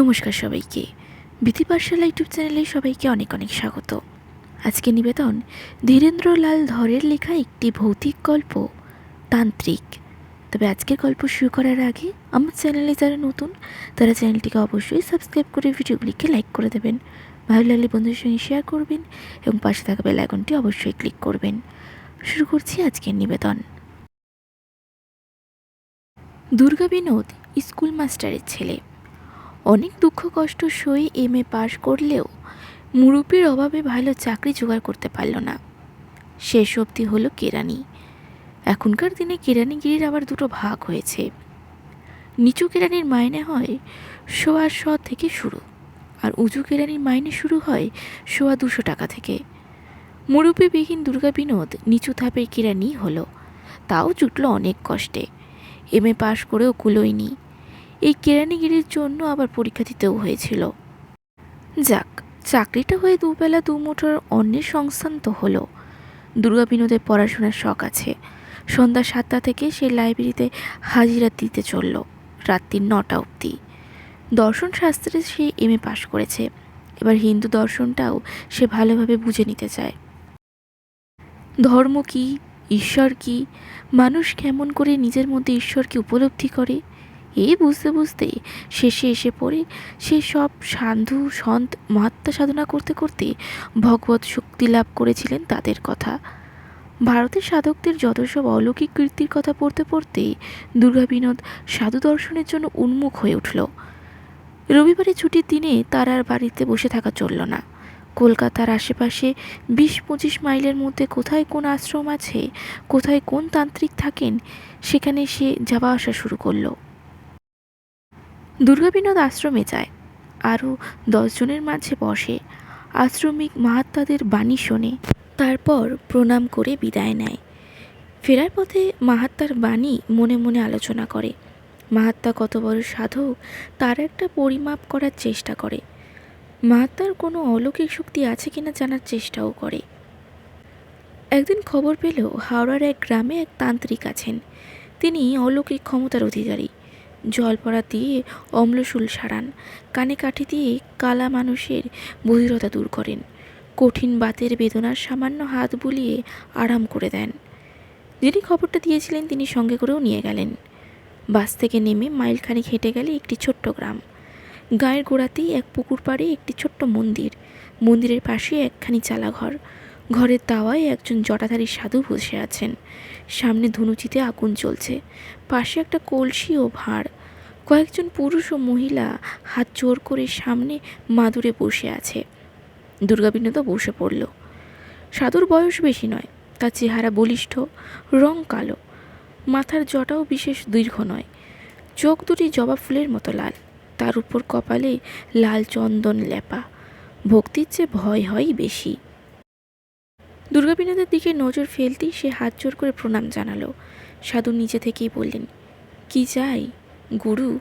নমস্কার সবাইকে। বিধি পাঠশালা ইউটিউব চ্যানেলে সবাইকে অনেক অনেক স্বাগত। আজকে নিবেদন, ধীরেন্দ্রলাল ধরের লেখা একটি ভৌতিক গল্প, তান্ত্রিক। তবে আজকের গল্প শুরু করার আগে আমার চ্যানেলে যারা নতুন, তারা চ্যানেলটিকে অবশ্যই সাবস্ক্রাইব করে ভিডিওগুলিকে লাইক করে দেবেন। ভালো লাগলে বন্ধুদের সঙ্গে শেয়ার করবেন এবং পাশে থাকা বেল আইকনটি অবশ্যই ক্লিক করবেন। শুরু করছি আজকের নিবেদন। দুর্গা বিনোদ স্কুল মাস্টারের ছেলে। অনেক দুঃখ কষ্ট সয়ে এম এ পাশ করলেও মুরব্বীর অভাবে ভালো চাকরি জোগাড় করতে পারল না। শেষ অবধি হলো কেরানি। এখনকার দিনে কেরানিগিরির আবার দুটো ভাগ হয়েছে। নিচু কেরানির মাইনে হয় সোয়া শ থেকে শুরু, আর উঁচু কেরানির মাইনে শুরু হয় সোয়া দুশো টাকা থেকে। মুরব্বীবিহীন দুর্গা বিনোদ নিচু ধাপের কেরানি হলো। তাও জুটলো অনেক কষ্টে। এম এ পাশ করেও কুলোয়নি এই কেরানিগিরির জন্য আবার পরীক্ষা দিতেও হয়েছিল। যাক, চাকরিটা হয়ে দুবেলা দু মুঠোর অন্যের সংস্থান তো হলো। দুর্গা বিনোদের পড়াশোনার শখ আছে। সন্ধ্যা সাতটা থেকে সে লাইব্রেরিতে হাজিরা দিতে চলল, রাত্রি নটা অবধি। দর্শন শাস্ত্রে সে এম এ পাশ করেছে। এবার হিন্দু দর্শনটাও সে ভালোভাবে বুঝে নিতে চায়। ধর্ম কী, ঈশ্বর কী, মানুষ কেমন করে নিজের মধ্যে ঈশ্বরকে উপলব্ধি করে? এই বুঝতে বুঝতে শেষে এসে পড়ে। সে সব সান্ধু সন্ত, মহাত্মা সাধনা করতে করতে ভগবত শক্তি লাভ করেছিলেন তাদের কথা। ভারতের সাধকদের যত সব অলৌকিক কীর্তির কথা পড়তে পড়তে দুর্গা বিনোদ সাধু দর্শনের জন্য উন্মুখ হয়ে উঠল। রবিবারে ছুটির দিনে তার আর বাড়িতে বসে থাকা চলল না। কলকাতার আশেপাশে বিশ পঁচিশ মাইলের মধ্যে কোথায় কোন আশ্রম আছে, কোথায় কোন তান্ত্রিক থাকেন, সেখানে সে যাওয়া আসা শুরু করল। দুর্গা বিনোদ আশ্রমে যায়। আরও দশজনের মাঝে বসে। আশ্রমিক মাহাত্মাদের বাণী শোনে। তারপর প্রণাম করে বিদায় নেয়। ফেরার পথে মাহাত্মার বাণী মনে মনে আলোচনা করে। মাহাত্মা কত বড় সাধক, তার একটা পরিমাপ করার চেষ্টা করে। মাহাত্মার কোনো অলৌকিক শক্তি আছে কিনা জানার চেষ্টাও করে। একদিন খবর পেল হাওড়ার এক গ্রামে এক তান্ত্রিক আছেন। তিনি অলৌকিক ক্ষমতার অধিকারী। জল পড়া দিয়ে অম্লশূল সারান। কানে কাঠি দিয়ে কালা মানুষের বধিরতা দূর করেন। কঠিন বাতের বেদনার সামান্য হাত বুলিয়ে আরাম করে দেন। যিনি খবরটা দিয়েছিলেন, তিনি সঙ্গে করেও নিয়ে গেলেন। বাস থেকে নেমে মাইলখানিক হেঁটে গেলে একটি ছোট্ট গ্রাম। গায়ের গোড়াতেই এক পুকুর পাড়ে একটি ছোট্ট মন্দির। মন্দিরের পাশে একখানি চালাঘর। ঘরের দাওয়ায় একজন জটাধারী সাধু বসে আছেন। সামনে ধনুচিতে আগুন চলছে পাশে একটা কলসি ও ভাঁড়। কয়েকজন পুরুষ ও মহিলা হাত জোর করে সামনে মাদুরে বসে আছে। দুর্গাবিনোদও বসে পড়ল। সাধুর বয়স বেশি নয়, তার চেহারা বলিষ্ঠ, রং কালো, মাথার জটাও বিশেষ দীর্ঘ নয়, চোখ দুটি জবা ফুলের মতো লাল, তার উপর কপালে লাল চন্দন লেপা, ভক্তির চেয়ে ভয় হয় বেশি। দুর্গাবিনোদের দিকে নজর ফেলতেই সে হাত জোর করে প্রণাম জানালো। সাধু নিচে থেকেই বললেন, কি চাই? গুরু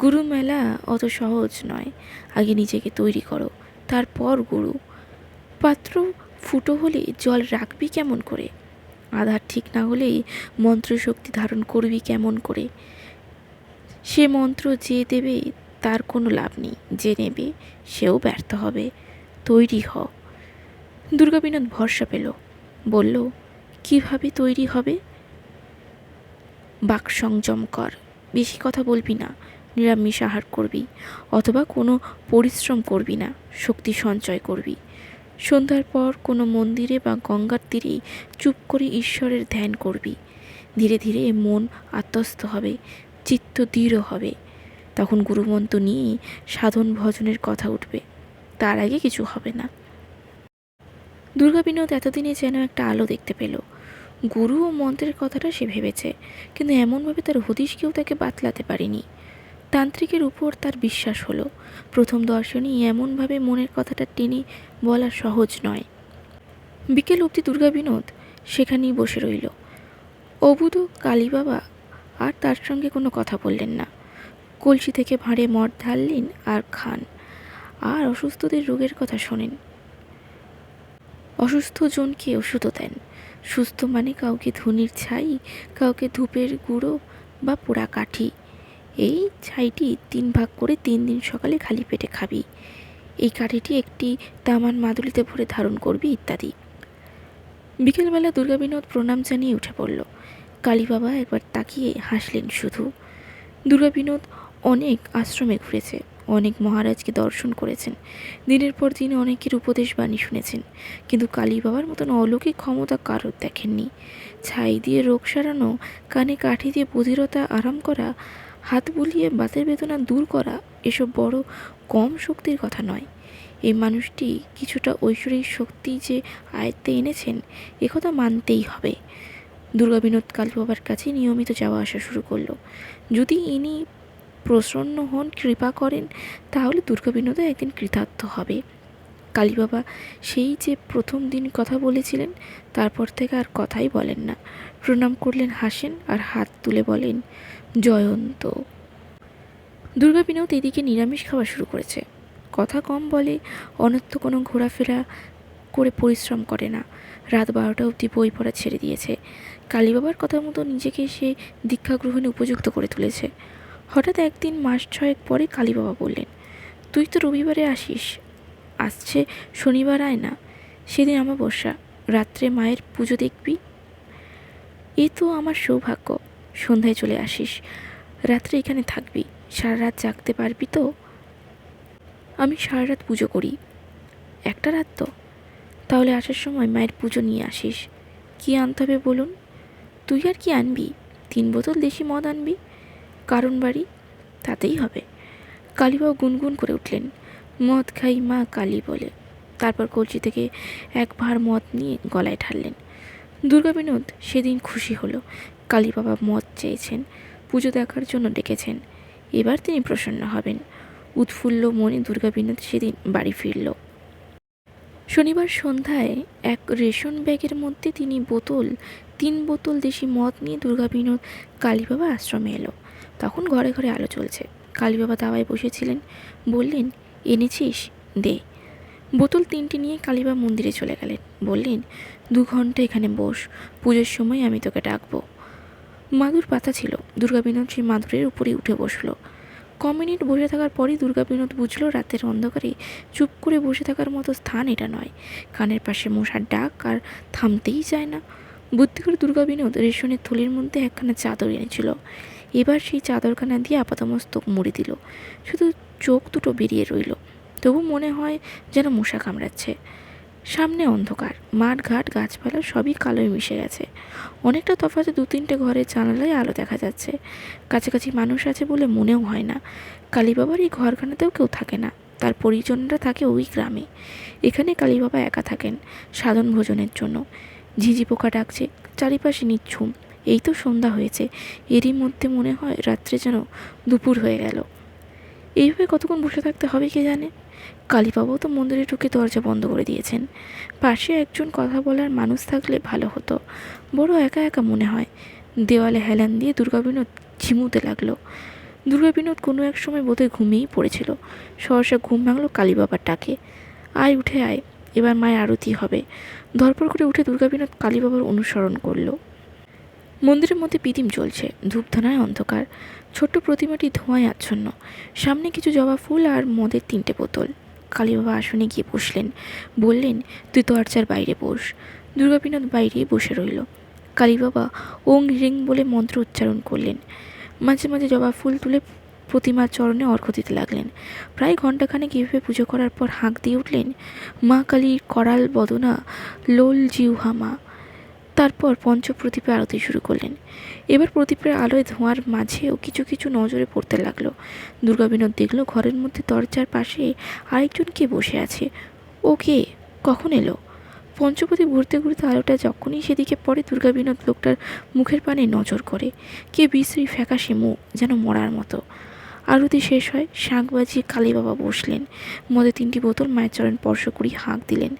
গুরু মেলা অত সহজ নয়। আগে নিজেকে তৈরি করো, তারপর গুরু। পাত্র ফুটো হলে জল রাখবি কেমন করে? আধার ঠিক না হলেই মন্ত্রশক্তি ধারণ করবি কেমন করে? সে মন্ত্র যে দেবে তার কোনো লাভ নেই, যে নেবে সেও ব্যর্থ হবে। তৈরি হ। দুর্গাবিনোদ ভরসা পেল। বলল, কীভাবে তৈরি হবে? বাক সংযম কর। বেশি কথা বলবি না, নিরামিষ আহার করবি, অথবা কোনো পরিশ্রম করবি না, শক্তি সঞ্চয় করবি। সন্ধ্যার পর কোনো মন্দিরে বা গঙ্গার তীরে চুপ করে ঈশ্বরের ধ্যান করবি। ধীরে ধীরে মন আত্মস্থ হবে, চিত্ত দৃঢ় হবে। তখন গুরুমন্ত্র নিয়ে সাধন ভজনের কথা উঠবে। তার আগে কিছু হবে না। দুর্গা বিনোদ এতদিনে যেন একটা আলো দেখতে পেল। গুরু ও মন্ত্রের কথাটা সে ভেবেছে, কিন্তু এমনভাবে তার হদিশ কেউ তাকে বাতলাতে পারেনি। তান্ত্রিকের উপর তার বিশ্বাস হলো, প্রথম দর্শনই এমনভাবে মনের কথাটা টেনে বলা সহজ নয়। বিকেল অবধি দুর্গা বিনোদ সেখানেই বসে রইল। অবুধ, কালীবাবা আর তার সঙ্গে কোনো কথা বললেন না। কলসি থেকে ভাঁড়ে মদ ঢাললেন আর খান, আর অসুস্থদের রোগের কথা শোনেন। অসুস্থ জনকে ওষুধও দেন সুস্থ মানে কাউকে ধনির ছাই, কাউকে ধূপের গুঁড়ো বা পোড়া কাঠি। এই ছাইটি তিন ভাগ করে তিন দিন সকালে খালি পেটে খাবি। এই কাঠিটি একটি তামান মাদুলিতে ভরে ধারণ করবি, ইত্যাদি। বিকেলবেলা দুর্গা বিনোদ প্রণাম জানিয়ে উঠে পড়ল। কালী বাবা একবার তাকিয়ে হাসলেন শুধু। দুর্গা বিনোদ অনেক আশ্রমে ঘুরেছে। অনেক মহারাজকে দর্শন করেছেন। দিনের পর দিন অনেকের উপদেশ বাণী শুনেছেন, কিন্তু কালী বাবার মতন অলৌকিক ক্ষমতা কারোর দেখেননি। ছাই দিয়ে রোগ সারানো, কানে কাঠি দিয়ে বধিরতা আরাম করা, হাত বুলিয়ে বাতের বেদনা দূর করা, এসব বড় কম শক্তির কথা নয়। এই মানুষটি কিছুটা ঐশ্বরিক শক্তি যে আয়ত্তে এনেছেন একথা মানতেই হবে। দুর্গা বিনোদ কালী বাবার কাছে নিয়মিত যাওয়া আসা শুরু করল। যদি ইনি প্রসন্ন হন, কৃপা করেন, তাহলে দুর্গা বিনোদও একদিন কৃতার্থ হবে। কালী বাবা সেই যে প্রথম দিন কথা বলেছিলেন, তারপর থেকে আর কথাই বলেন না। প্রণাম করলেন হাসেন আর হাত তুলে বলেন, জয়ন্ত। দুর্গা বিনোদ এদিকে নিরামিষ খাওয়া শুরু করেছে। কথা কম বলে অনর্থ কোনো ঘোরাফেরা করে পরিশ্রম করে না। রাত বারোটা অবধি বই পড়া ছেড়ে দিয়েছে। কালীবাবার কথা মতো নিজেকে সে দীক্ষা গ্রহণে উপযুক্ত করে তুলেছে। হঠাৎ একদিন মাস ছয়েক পরে কালীবাবা বললেন, তুই তো রবিবারে আসিস। আসছে শনিবার আয় না। সেদিন অমাবস্যা। রাত্রে মায়ের পুজো দেখবি? এ তো আমার সৌভাগ্য। সন্ধ্যায় চলে আসিস। রাত্রে এখানে থাকবি। সারা রাত জাগতে পারবি তো? আমি সারা রাত পুজো করি। একটা রাত তো। তাহলে আসার সময় মায়ের পুজো নিয়ে আসিস। কী আনতে হবে বলুন? তুই আর কি আনবি? তিন বোতল দেশি মদ আনবি? কারণ বাড়ি? তাতেই হবে। কালীবাবু গুনগুন করে উঠলেন। মদ খাই মা কালী বলে। তারপর কলসি থেকে এক ভার মদ নিয়ে গলায় ঢাললেন। দুর্গা বিনোদ সেদিন খুশি হলো। কালী বাবা মদ চেয়েছেন, পুজো দেখার জন্য ডেকেছেন। এবার তিনি প্রসন্ন হবেন। উৎফুল্ল মনে দুর্গা বিনোদ সেদিন বাড়ি ফিরল। শনিবার সন্ধ্যায় এক রেশন ব্যাগের মধ্যে তিনি বোতল, তিন বোতল দেশি মদ নিয়ে দুর্গা বিনোদ কালীবাবা আশ্রমে এলো। তখন ঘরে ঘরে আলো চলছে কালীবাবা দাওয়ায় বসেছিলেন। বললেন, এনেছিস? দে। বোতল তিনটি নিয়ে কালীবা মন্দিরে চলে গেলেন। বললেন, দু ঘণ্টা এখানে বস, পুজোর সময় আমি তোকে ডাকবো। মাদুর পাতা ছিল। দুর্গা বিনোদ সেই মাদুরের উপরেই উঠে বসল। ক মিনিট বসে থাকার পরই দুর্গা বিনোদ বুঝলো, রাতের অন্ধকারে চুপ করে বসে থাকার মতো স্থান এটা নয়। কানের পাশে মশার ডাক আর থামতেই যায় না। বুদ্ধি করে দুর্গা বিনোদ রেশনের থলির মধ্যে একখানা চাদর এনেছিল। এবার সেই চাদরখানা দিয়ে আপাতমস্তক মুড়ে দিল। শুধু চোখ দুটো বেরিয়ে রইল। তবু মনে হয় যেন মশা কামড়াচ্ছে। সামনে অন্ধকার। মাঠ ঘাট গাছপালা সবই কালোয় মিশে গেছে। অনেকটা তফাতে দু তিনটে ঘরের জানালায় আলো দেখা যাচ্ছে। কাছাকাছি মানুষ আছে বলে মনেও হয় না। কালীবাবার এই ঘরখানাতেও কেউ থাকে না। তার পরিজনরা থাকে ওই গ্রামে। এখানে কালীবাবা একা থাকেন সাধন ভোজনের জন্য। ঝিঝি পোকা ডাকছে, চারিপাশে নিচ্ছুম। এই তো সন্ধ্যা হয়েছে। এরই মধ্যে মনে হয় রাত্রে যেন দুপুর হয়ে গেল। এইভাবে কতক্ষণ বসে থাকতে হবে কে জানে? কালীবাবু তো মন্দিরে ঢুকে দরজা বন্ধ করে দিয়েছেন। পাশে একজন কথা বলার মানুষ থাকলে ভালো হতো। বড় একা একা মনে হয়। দেওয়ালে হেলান দিয়ে দুর্গা বিনোদ ঝিমুতে লাগল। দুর্গা বিনোদ কোনো এক সময় বোধহয় ঘুমিয়েই পড়েছিল। সহসা ঘুম ভাঙলো কালীবাবার ডাকে। আয়, উঠে আয়। এবার মায়ের আরতি হবে। ধরপর করে উঠে দুর্গা বিনোদ কালীবাবার অনুসরণ করল। মন্দিরের মধ্যে পিদিম চলছে ধূপধানায় অন্ধকার। ছোট্ট প্রতিমাটি ধোঁয়ায় আচ্ছন্ন। সামনে কিছু জবা ফুল আর মদের তিনটে বোতল। কালীবাবা আসনে গিয়ে বসলেন। বললেন, তুই দরজার বাইরে বস। দুর্গাবিনোদ বাইরেই বসে রইল। কালীবাবা ওং রিং বলে মন্ত্র উচ্চারণ করলেন। মাঝে মাঝে জবা ফুল তুলে প্রতিমার চরণে অর্ঘ্য দিতে লাগলেন। প্রায় ঘণ্টাখানেক এভাবে পুজো করার পর হাঁক দিয়ে উঠলেন, মা কালীর করাল বদনা, লোল জিউহা মা তারপর পঞ্চপ্রদীপে আরতি শুরু করলেন। এবার প্রদীপের আলোয় ধোঁয়ার মাঝেও কিছু কিছু নজরে পড়তে লাগল। দুর্গা বিনোদ দেখল ঘরের মধ্যে দরজার পাশে আরেকজন কে বসে আছে। ও কে? কখন এলো? পঞ্চপদীপ ঘুরতে ঘুরতে আলোটা যখনই সেদিকে পড়ে, দুর্গা বিনোদ লোকটার মুখের পানে নজর করে। কে বিশ্রী ফ্যাকাশে মুখ, যেন মরার মতো। আরতি শেষ হয় শাঁখ বাজিয়ে কালী বাবা বসলেন। মধ্যে তিনটি বোতল মায়ের চরণ স্পর্শ করি হাঁক দিলেন।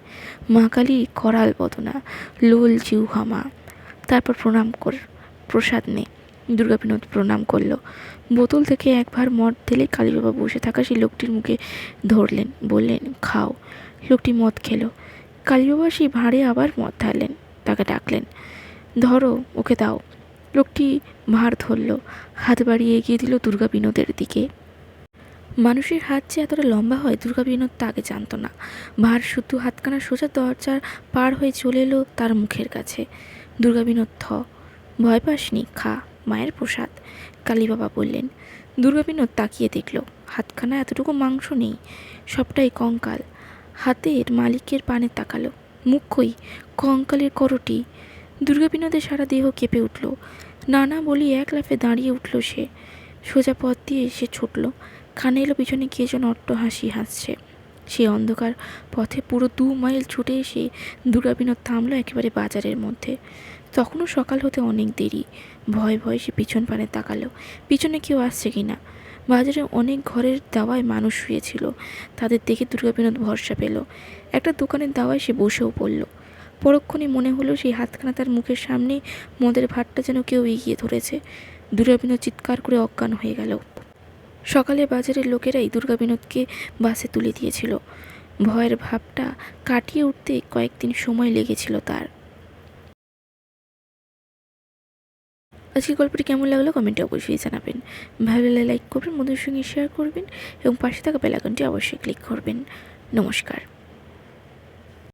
মা কালী, করাল বদনা, লোল জিউহামা তারপর প্রণাম কর, প্রসাদ নে। দুর্গা বিনোদ প্রণাম করল। বোতল থেকে একবার মদ ঢেলে কালী বাবা বসে থাকা সেই লোকটির মুখে ধরলেন, বললেন, খাও। লোকটি মদ খেলো। কালী বাবা সেই ভাঁড়ে আবার মদ ঢাললেন, তাকে ডাকলেন, ধরো, ওকে দাও। লোকটি ভার ধরল, হাত বাড়িয়ে এগিয়ে দিল দুর্গা বিনোদের দিকে। মানুষের হাত যে এতটা লম্বা হয়, দুর্গা বিনোদ তা আগে জানতো না। ভার শুদ্ধ হাতখানা সোজা দরজার পার হয়ে চলে এলো তার মুখের কাছে। দুর্গা বিনোদ থ, ভয় পাসনি, খা, মায়ের প্রসাদ। কালী বাবা বললেন, দুর্গা বিনোদ তাকিয়ে দেখল, হাতখানা এতটুকু মাংস নেই, সবটাই কঙ্কাল। হাতের মালিকের পানে তাকালো মুখই কঙ্কালের করটি। দুর্গা বিনোদের সারা দেহ কেঁপে উঠল। নানা বলি এক লাফে দাঁড়িয়ে উঠল সে। সোজা পথ দিয়ে এসে ছুটল। কানে এলো পিছনে কে যেন অট্ট হাসি হাসছে। সেই অন্ধকার পথে পুরো দু মাইল ছুটে এসে দুর্গা বিনোদ থামলো একেবারে বাজারের মধ্যে। তখনও সকাল হতে অনেক দেরি। ভয় ভয় সে পিছন পানে তাকালো। পিছনে কেউ আসছে কি না? বাজারে অনেক ঘরের দাওয়ায় মানুষ শুয়েছিল। তাদের দেখে দুর্গা বিনোদ ভরসা পেল। একটা দোকানের দাওয়ায় সে বসেও পড়ল। পরক্ষণে মনে হলো সেই হাতখানা তার মুখের সামনে, মদের ভাতটা যেন কেউ এগিয়ে ধরেছে। দুর্গা বিনোদ চিৎকার করে অজ্ঞান হয়ে গেল। সকালে বাজারের লোকেরাই দুর্গা বিনোদকে বাসে তুলে দিয়েছিল। ভয়ের ভাবটা কাটিয়ে উঠতে কয়েকদিন সময় লেগেছিল তার। আজকের গল্পটি কেমন লাগল কমেন্টে অবশ্যই জানাবেন। ভালো লাগলে লাইক করবেন, বন্ধুদের সঙ্গে শেয়ার করবেন এবং পাশে থাকা বেলাকনটি অবশ্যই ক্লিক করবেন। নমস্কার।